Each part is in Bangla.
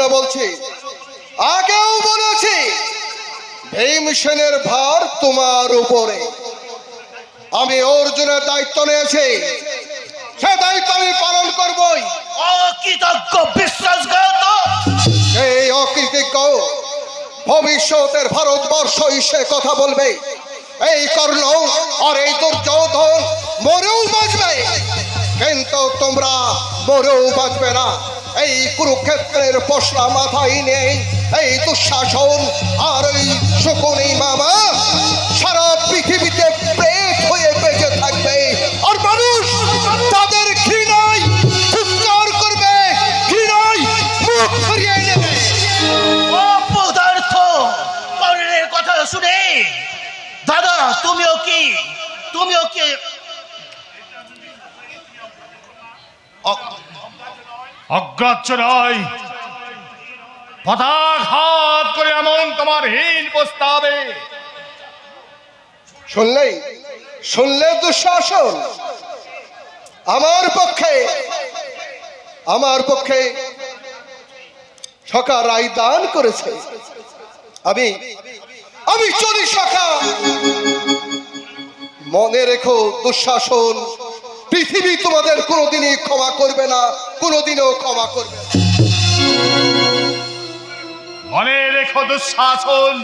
এখনও বলছি আগেও বলেছি ভীম সেনের ভার তোমার উপরে। আমি অর্জুনের দায়িত্ব নিয়েছি সে দায়িত্ব আমি পালন করবই। অকৃতজ্ঞ বিশ্বাসঘাত এই অকৃতজ্ঞ ভবিষ্যতের ভারতবর্ষ সে কথা বলবে। এই কর্ণ আর এই দুর্যোধন মরেও বাঁচবে কিন্তু তোমরা মরেও বাঁচবে না। এই কুরুক্ষেত্রের পশলা মাথায় নেই, এই দুঃশাসন আর এই শকুনি মামা সারা পৃথিবীতে প্রেত হয়ে বেঁচে থাকবে। আর মানুষ তাদের ঘৃণায় করবে, ঘৃণায় মুখ ফিরিয়ে নেবে। কথা শুনে, দাদা, তুমিও কি তুমিও কি নয়। পদাঘাত করে এমন তোমার হীন প্রস্তাবে। শুনলেই শুনলে দুঃশাসন আমার পক্ষে আমার পক্ষে সকা রায় দান করেছে। আমি আমি চলি সখা। মনে রেখো দুঃশাসন পৃথিবী তোমাদের কোনোদিনই ক্ষমা করবে না কোনোদিনও ক্ষমা করবে না। মনে রেখো দুঃশাসন।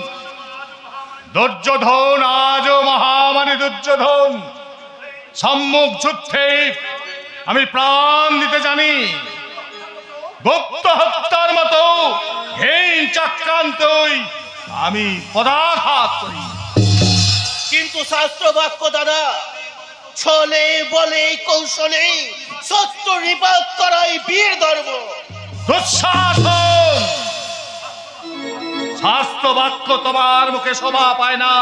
দুর্যোধন আজও মহামারী দুর্যোধন। সম্মুখ যুদ্ধে আমি প্রাণ দিতে জানি। গুপ্ত হত্যার মতো হীন চক্রান্তই আমি পদাঘাত করি। কিন্তু শাস্ত্র বাক্য দাদা ছলে বলে কৌশলে সত্য নিপাত করাই বীর ধর্ম। দুঃশাসন! স্বাস্থ্য বাক্য তোমার মুখে শোভা পায় না।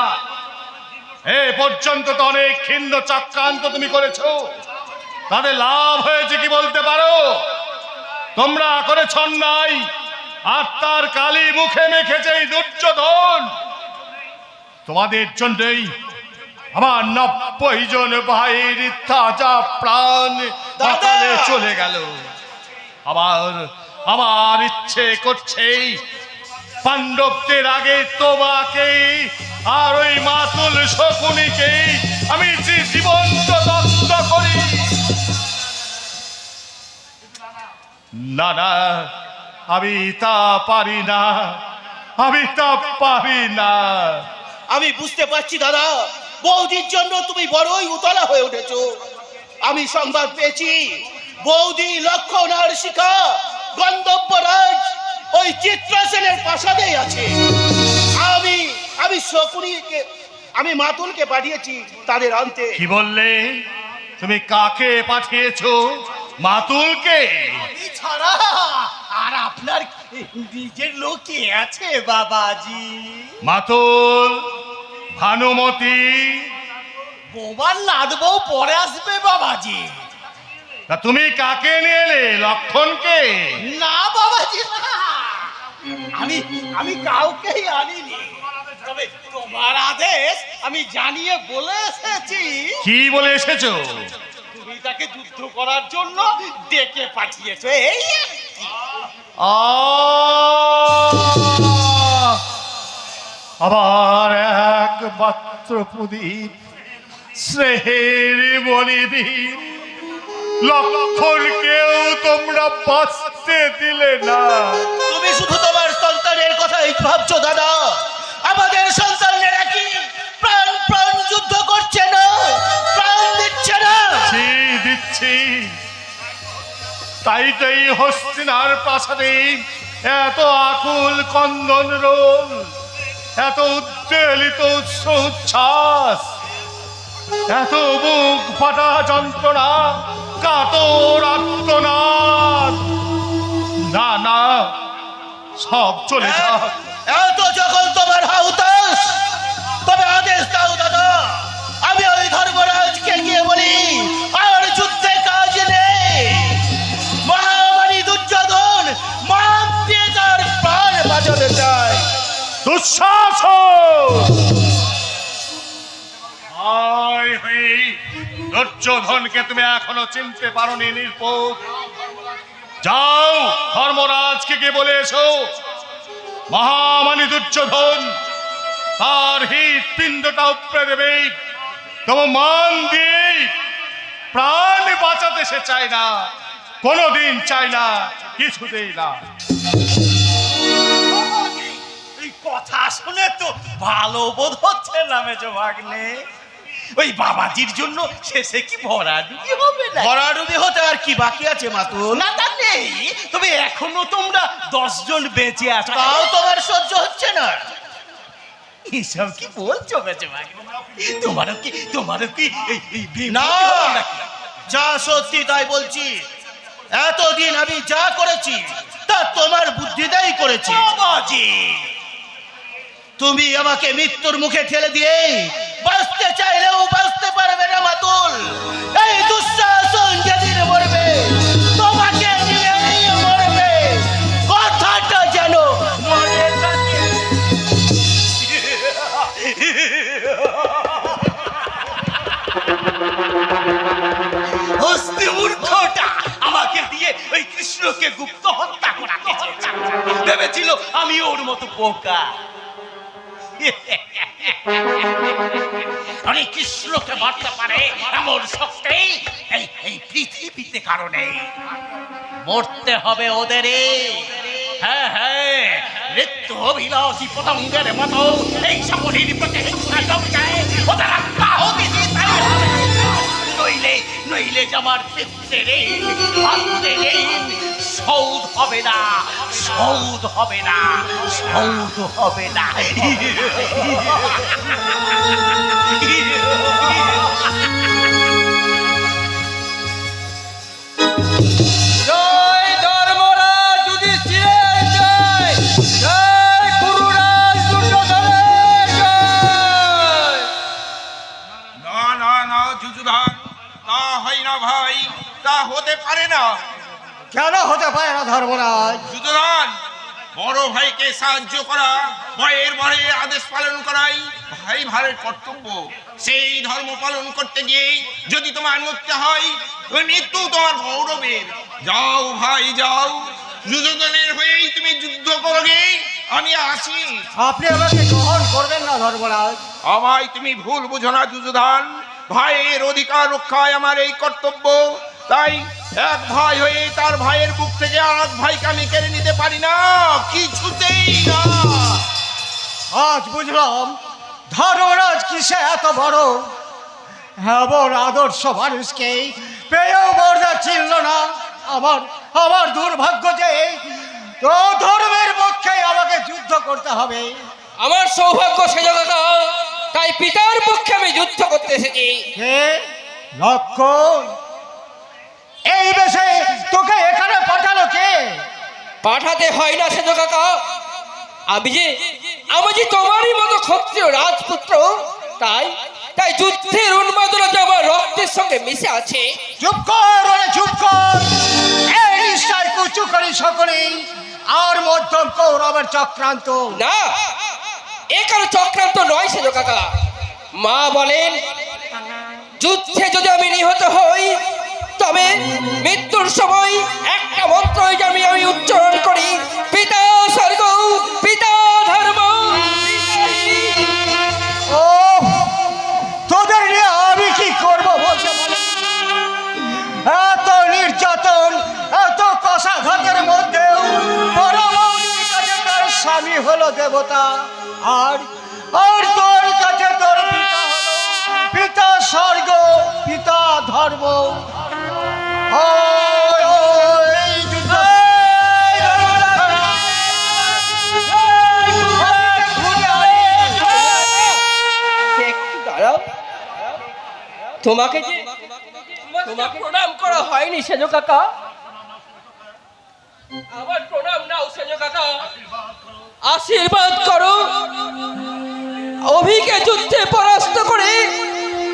এ পর্যন্ত তো অনেক খিন্ন চক্রান্ত তুমি করেছ। তাদের লাভ হয়েছে কি বলতে পারো? তোমরা করেছ নাই আত্মার কালি মুখে মেখেছে এই দুর্যোধন। তোমাদের জন্যই আমার নব্বই জন ভাইয়ের তাজা প্রাণ পাতালে চলে গেল। আবার আমার ইচ্ছে করছে পাণ্ডবদের আগে তোমাকে আর ওই মাতুল শকুনিকে আমি যে জীবন্ত দত্ত করি। না না আমি তা পারি না আমি তা পারি না। আমি বুঝতে পারছি দাদা। বৌদির জন্য তুমি বড়ই উতলা হয়ে উঠেছ। আমি সংবাদ পেয়েছি বৌদি লক্ষণ আর শিখা গন্ধব্যরাজ ওই চিত্রাসেনের প্রাসাদেই আছে। আমি আমি শকুনিকে আমি মাতুলকে পাঠিয়েছি তাদের আনতে। কি বললে? তুমি কাকে পাঠিয়েছো? মাতুলকে? ছাড়া আর আপনার নিজের লোক কে আছে বাবাজি। মাতুল ভানুমতি। বোমার লাদবো পরে আসবে বাবাজি। তা তুমি কাকে নিয়ে এলে? লক্ষণকে? না বাবাজি না। আমি আমি কাউকেই আনিনি। তবে তোমার আদেশ আমি জানিয়ে বলে এসেছি। কি বলে এসেছ? তুমি তাকে যুদ্ধ করার জন্য ডেকে পাঠিয়েছো। এই। আহ! আবার এক মাত্র প্রদীপ স্নেহের বলিদীপ লক্ষণকেও তোমরা বাঁচতে দিলে না। তুমি শুধু তোমার সন্তানের কথাই ভাবছ দাদা। আমাদের সন্তানেরা কি প্রাণ প্রাণ যুদ্ধ করছে না? প্রাণ দিচ্ছে না? দিচ্ছি দিচ্ছি। তাই তো এই হস্তিনার প্রাসাদে এত আকুল কন্দন রোল। এত উদ্বেলিত উৎস উচ্ছ্বাস এত বুক ফাটা যন্ত্রণা কাতর আত্মনাদ। না না সব চলে যাক। এত যখন তোমার হাউতাস তবে আদেশ দাও দাদা আমি ওই ধর্মরাজকে গিয়ে বলি আর যুদ্ধে কাজ নেই। মহামারী দুর্যোধন দিয়ে তার প্রাণ বাঁচাতে চায়। হায় হয়ে দুর্যোধনকে তুমি এখনও চিনতে পারোনি নির্বোধ। যাও, ধর্মরাজকে গিয়ে বলে এসো। মহামানী দুর্যোধন, তার হিত পিণ্ডটা উপড়ে দেবে। তবে মান দিয়ে প্রাণ বাঁচাতে সে চায় না, কোনোদিন চায় না, কিছুতেই না। এই কথা শুনে তো ভালো বোধ হচ্ছে না মেজো ভাগ্নে। ওই বাবাজির জন্য শেষে কি ভরাডুবি হবে না ভরাডুবি হতে আর কি বাকি আছে মাতুল? না তা নেই। তবে এখনও তোমরা দশজন বেঁচে আছো। তাও তোমার সহ্য হচ্ছে না। এসব কি বলছো বেঁচে তোমারও কি তোমারও কি না যা সত্যি তাই বলছি। এতদিন আমি যা করেছি তা তোমার বুদ্ধিতেই করেছি। বাবাজি! তুমি আমাকে মৃত্যুর মুখে ঠেলে দিয়ে বাঁচতে চাইলেও বাঁচতে পারবে না মাতুল। এই দুঃশাসন যেদিন মরবে আমাকে দিয়ে ওই কৃষ্ণকে গুপ্ত হত্যা চেয়েছে। ভেবেছিল আমি ওর মতো বোকা। মানে কৃষ্ণকে মারতে পারে, এমন শক্তি এই এই পৃথিবীতে কারণে মরতে হবে ওদের হ্যাঁ হ্যাঁ মৃত্যু অভিলাষী পতঙ্গের মতো। এই সকলের প্রতি ওদের আত্মা হতে হবে। নইলে নইলে জামার পিত্তে ঋণ আত্মে সৌদ হবে না, সৌদ হবে না, সৌদ হবে না। পারে না ধর্মরাজ যুযুধান বড় ভাইকে সাহায্য করা ভয়ের ভয়ে আদেশ পালন করাই ভাই ভাইয়ের কর্তব্য। সেই ধর্ম পালন করতে গিয়ে যদি তোমার মরতে হয় ওই মৃত্যু তোমার গৌরবের। যাও ভাই যাও। যুযোধনের হয়েই তুমি যুদ্ধ করবে আমি আসি। আপনি আমাকে গ্রহণ করবেন না ধর্মরাজ আমায় তুমি ভুল বুঝো না যুযুধান। ভাইয়ের অধিকার রক্ষায় আমার এই কর্তব্য। তাই এক ভাই হয়ে তার ভাইয়ের বুক থেকে আর ভাইকে আমি কেড়ে নিতে পারি না। কিছুতেই না। আজ বুঝলাম ধর্মরাজ কিসে এত বড়? এমন আদর্শ মানুষকে পেয়েও বর্দা চিনল না। আমার আমার দুর্ভাগ্য যে তো ধর্মের পক্ষে আমাকে যুদ্ধ করতে হবে। আমার সৌভাগ্য সেজগতা তাই পিতার পক্ষে আমি যুদ্ধ করতে এসেছি। কে? লক্ষণ এই বেশে তোকে এখানে পাঠালো কে? পাঠাতে হয় না সেজ কাকা। আমি যে আমি যে তোমারই মতো ক্ষত্রিয় রাজপুত্র তাই তাই যুদ্ধের উন্মাদনাতে আমার রক্তের সঙ্গে মিশে আছে। চুপ কর ওরে চুপ কর। এই নিশ্চয় কুচু করি সকলেই আর মধ্যম কৌরবের চক্রান্ত। না এ কারও চক্রান্ত নয় সেজ কাকা? মা বলেন যুদ্ধে যদি আমি নিহত হই তবে মৃত্যুর সময় একটা মন্ত্রই আমি আমি উচ্চারণ করি, পিতা স্বর্গ, পিতা ধর্ম। ও তোদের নিয়ে আমি কি করব এত নির্যাতন, এত কষাঘাতের মধ্যেও তার স্বামী হলো দেবতা। আর আর তোর কাছে তোর পিতা হলো পিতা স্বর্গ, পিতা ধর্ম। তোমাকে যে তোমাকে প্রণাম করা হয়নি সেজ কাকা। আমার প্রণাম নাও সেজ কাকা। আশীর্বাদ করো। অভিকে যুদ্ধে পরাস্ত করে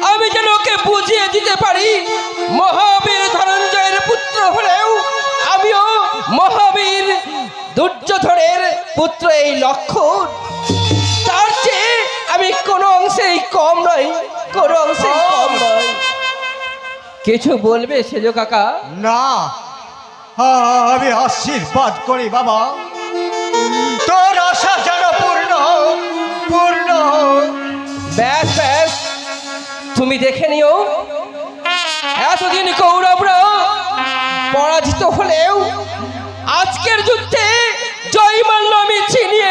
আমি যেন ওকে বুঝিয়ে দিতে পারি, মহাবীর ধনঞ্জয়ের পুত্র হলেও আমিও মহাবীর দুর্যোধনের পুত্র এই লক্ষণ। তার চেয়ে আমি কোনো অংশেই কম নই, কোনো অংশেই কম নই। কিছু বলবে সেজ কাকা? না আমি আশীর্বাদ করি, বাবা। হলেও আজকের যুদ্ধে জয় মাল্য আমি ছিনিয়ে